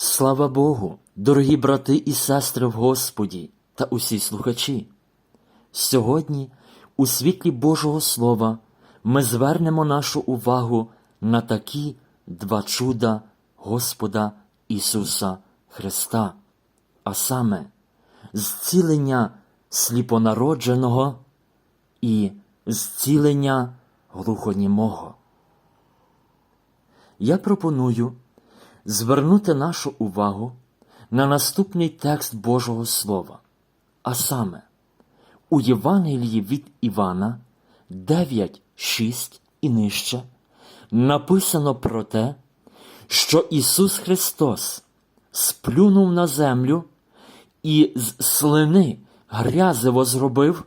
Слава Богу, дорогі брати і сестри в Господі та усі слухачі. Сьогодні, у світлі Божого Слова, ми звернемо нашу увагу на такі два чуда Господа Ісуса Христа, а саме зцілення сліпонародженого і зцілення глухонімого. Я пропоную звернути нашу увагу на наступний текст Божого Слова, а саме у Євангелії від Івана 9, 6 і нижче написано про те, що Ісус Христос сплюнув на землю і з слини грязево зробив,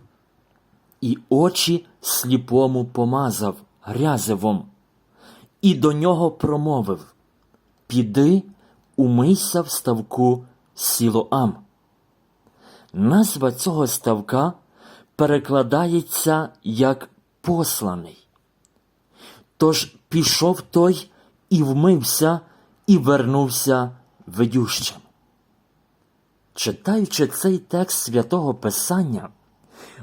і очі сліпому помазав грязевом, і до нього промовив Піди, умийся в ставку Сілоам. Назва цього ставка перекладається як посланий. Тож пішов той і вмився, і вернувся видющим. Читаючи цей текст святого Писання,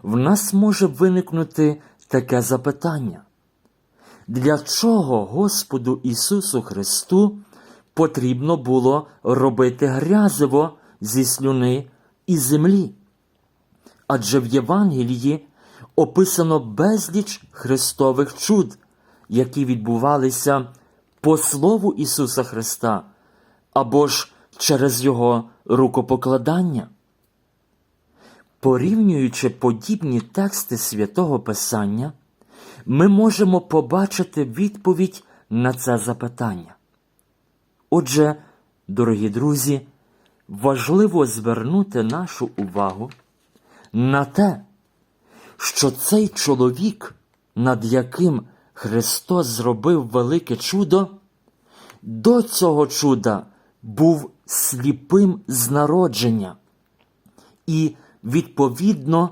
в нас може виникнути таке запитання. Для чого Господу Ісусу Христу потрібно було робити грязево зі слюни і землі? Адже в Євангелії описано безліч Христових чуд, які відбувалися по слову Ісуса Христа або ж через Його рукопокладання. Порівнюючи подібні тексти святого Писання, ми можемо побачити відповідь на це запитання. Отже, дорогі друзі, важливо звернути нашу увагу на те, що цей чоловік, над яким Христос зробив велике чудо, до цього чуда був сліпим з народження, і, відповідно,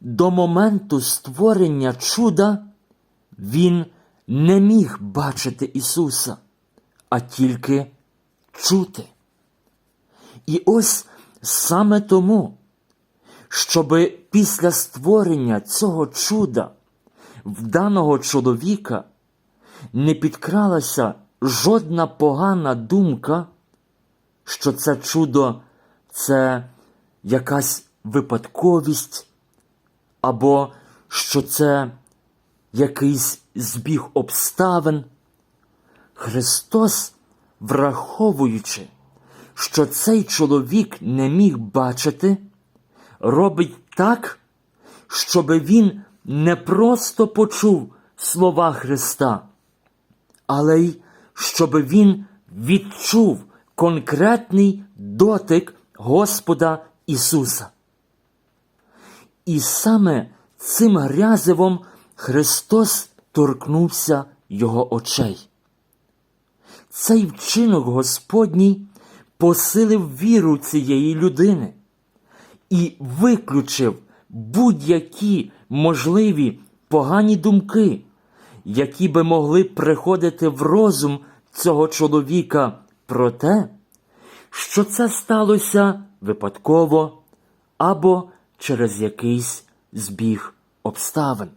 до моменту створення чуда він не міг бачити Ісуса, а тільки чути. І ось саме тому, щоби після створення цього чуда в даного чоловіка не підкралася жодна погана думка, що це чудо це якась випадковість, або що це якийсь збіг обставин. Христос, враховуючи, що цей чоловік не міг бачити, робить так, щоби він не просто почув слова Христа, але й щоби він відчув конкретний дотик Господа Ісуса. І саме цим грязевом Христос торкнувся його очей. Цей вчинок Господній посилив віру цієї людини і виключив будь-які можливі погані думки, які би могли приходити в розум цього чоловіка про те, що це сталося випадково або через якийсь збіг обставин.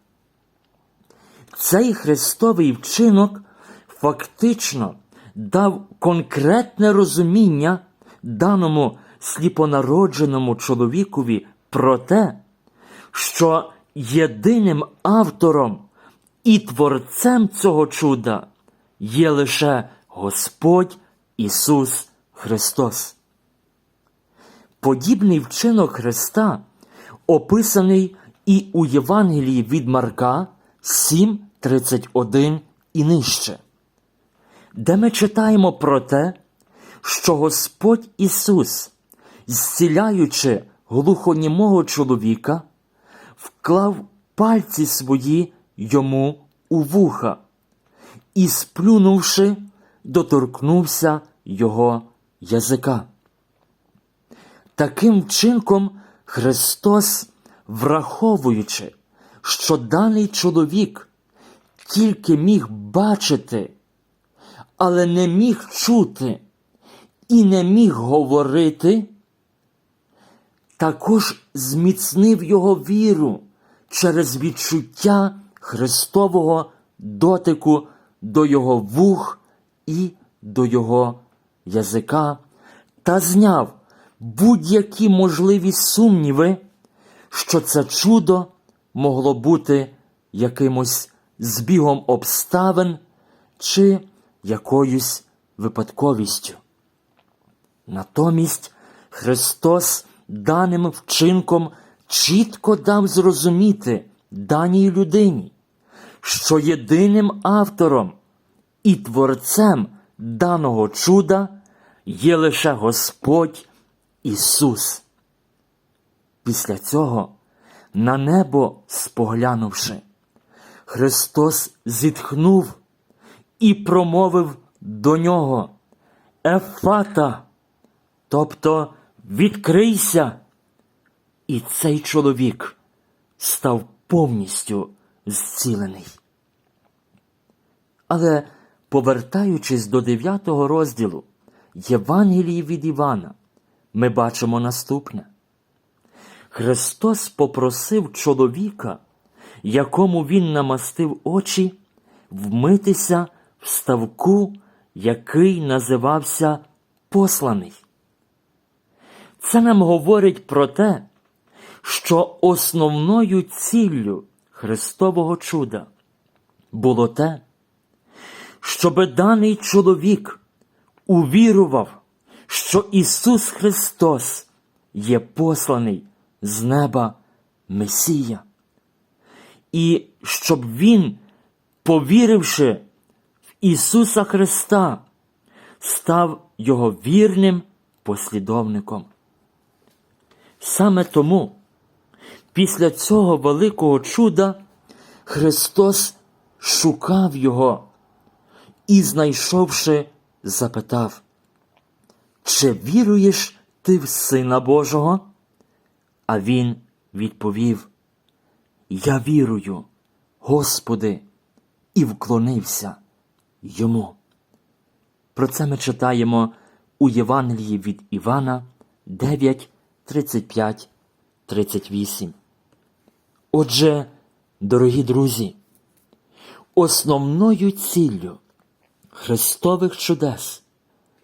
Цей хрестовий вчинок фактично дав конкретне розуміння даному сліпонародженому чоловікові про те, що єдиним автором і творцем цього чуда є лише Господь Ісус Христос. Подібний вчинок Христа описаний і у Євангелії від Марка 7, 31 і нижче, де ми читаємо про те, що Господь Ісус, зціляючи глухонімого чоловіка, вклав пальці свої йому у вуха і, сплюнувши, доторкнувся його язика. Таким вчинком Христос, враховуючи, що даний чоловік тільки міг бачити, але не міг чути і не міг говорити, також зміцнив його віру через відчуття Христового дотику до його вух і до його язика та зняв будь-які можливі сумніви, що це чудо могло бути якимось збігом обставин чи якоюсь випадковістю. Натомість Христос даним вчинком чітко дав зрозуміти даній людині, що єдиним автором і творцем даного чуда є лише Господь Ісус. Після цього, на небо споглянувши, Христос зітхнув і промовив до нього Ефата, тобто відкрийся. І цей чоловік став повністю зцілений. Але, повертаючись до 9 розділу Євангелії від Івана, ми бачимо наступне. Христос попросив чоловіка, якому він намастив очі, вмитися в ставку, який називався посланий. Це нам говорить про те, що основною ціллю Христового чуда було те, щоб даний чоловік увірував, що Ісус Христос є посланий з неба Месія, і щоб Він, повіривши Ісуса Христа, став Його вірним послідовником. Саме тому, після цього великого чуда, Христос шукав Його і, знайшовши, запитав, чи віруєш ти в Сина Божого? А він відповів: Я вірую, Господи, і вклонився йому. Про це ми читаємо у Євангелії від Івана 9, 35, 38. Отже, дорогі друзі, основною ціллю Христових чудес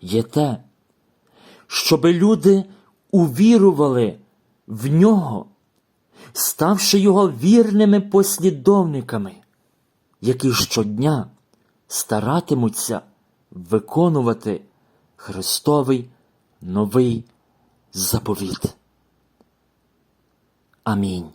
є те, щоб люди увірували в нього, ставши його вірними послідовниками, які щодня старатимуться виконувати Христовий новий заповіт. Амінь.